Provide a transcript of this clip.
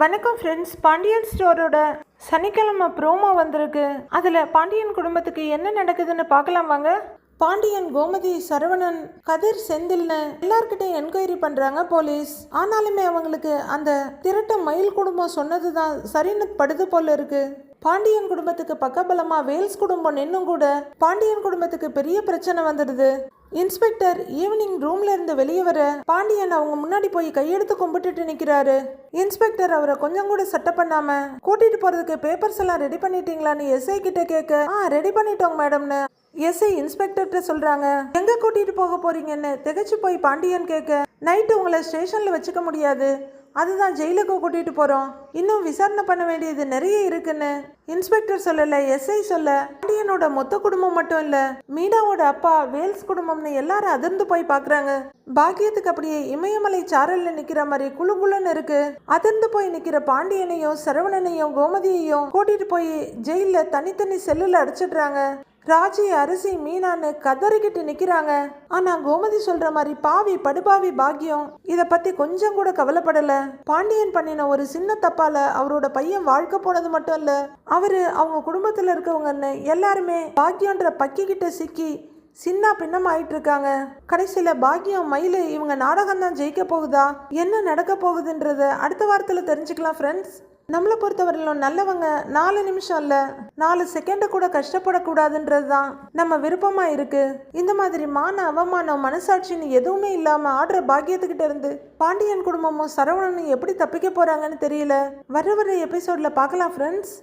வணக்கம் ஃப்ரெண்ட்ஸ் பாண்டியன் ஸ்டோரோட சனிக்கிழமை ப்ரோமோ வந்திருக்கு. அதில் பாண்டியன் குடும்பத்துக்கு என்ன நடக்குதுன்னு பார்க்கலாம் வாங்க. பாண்டியன் கோமதி சரவணன் கதிர் செந்தில்னு எல்லார்கிட்டையும் என்கொயரி பண்ணுறாங்க போலீஸ். ஆனாலுமே அவங்களுக்கு அந்த திருட்ட மயில் குடும்பம் சொன்னது தான் சரின்னு படுது போல இருக்கு. பாண்டியன் குடும்பத்துக்கு பக்கபலமாக வேல்ஸ் குடும்பம் நின்னும் கூட பாண்டியன் குடும்பத்துக்கு பெரிய பிரச்சனை வந்துடுது. இன்ஸ்பெக்டர் ஈவினிங் ரூம்ல இருந்து வெளியே வர பாண்டியன் அவங்க முன்னாடி போய் கையெடுத்து கும்பிட்டுட்டு நிக்கிறாரு. இன்ஸ்பெக்டர் அவரை கொஞ்சம் கூட செட்டப் பண்ணாம கூட்டிட்டு போறதுக்கு பேப்பர்ஸ் எல்லாம் ரெடி பண்ணிட்டீங்களான்னு எஸ்ஐ கிட்ட கேட்க ஆ ரெடி பண்ணிட்டோங்க மேடம்னு எஸ்ஐ இன்ஸ்பெக்டர்கிட்ட சொல்றாங்க. எங்க கூட்டிட்டு போக போறீங்கன்னு திகைச்சு போய் பாண்டியன் கேட்க நைட்டு உங்களை ஸ்டேஷன்ல வச்சுக்க முடியாது. அதுதான் ஜெயிலுக்கு கூட்டிகிட்டு போகிறோம் இன்னும் விசாரணை பண்ண வேண்டியது நிறைய இருக்குன்னு. இன்ஸ்பெக்டர் சொல்லல எஸ்ஐ சொல்ல. பாண்டியனோட மொத்த குடும்பம் மட்டும் இல்லை மீனாவோட அப்பா வேல்ஸ் குடும்பம்னு எல்லாரும் அதிர்ந்து போய் பார்க்குறாங்க பாக்கியத்துக்கு அப்படியே இமயமலை சாரல்ல நிற்கிற மாதிரி குளு குளுன்னு இருக்கு. அதிர்ந்து போய் நிற்கிற பாண்டியனையும் சரவணனையும் கோமதியையும் கூட்டிட்டு போய் ஜெயிலில் தனித்தனி செல்லில் அடிச்சிடுறாங்க. ராஜி அரிசி மீனான்னு கதறிக்கிட்டு நிக்கிறாங்க. ஆனா கோமதி சொல்ற மாதிரி பாவி படுபாவி பாக்கியம் இத பத்தி கொஞ்சம் கூட கவலைப்படல. பாண்டியன் பண்ணின ஒரு சின்ன தப்பால அவரோட பையன் வாழ்க்கை போனது மட்டும் இல்ல அவரு அவங்க குடும்பத்துல இருக்கவங்கன்னு எல்லாருமே பாக்கியன்ற பக்கி கிட்ட சிக்கி சின்ன பின்னம் ஆயிட்டு இருக்காங்க கடைசியில பாக்கியம் மயிலு இவங்க நாடகம் தான் ஜெயிக்க போகுதா? என்ன நடக்க போகுதுன்றத அடுத்த வாரத்துல தெரிஞ்சுக்கலாம் ஃப்ரெண்ட்ஸ் நம்மளை பொறுத்தவரையிலும் நல்லவங்க நாலு நிமிஷம் இல்ல நாலு செகண்ட் கூட கஷ்டப்படக்கூடாதுன்றது தான் நம்ம விருப்பமா இருக்கு. இந்த மாதிரி மான அவமானம் மனசாட்சின்னு எதுவுமே இல்லாம ஆடுற பாக்கியத்துக்கிட்ட இருந்து பாண்டியன் குடும்பமும் சரவணனும் எப்படி தப்பிக்க போறாங்கன்னு தெரியல. வர வர எபிசோட்ல பார்க்கலாம் ஃப்ரெண்ட்ஸ்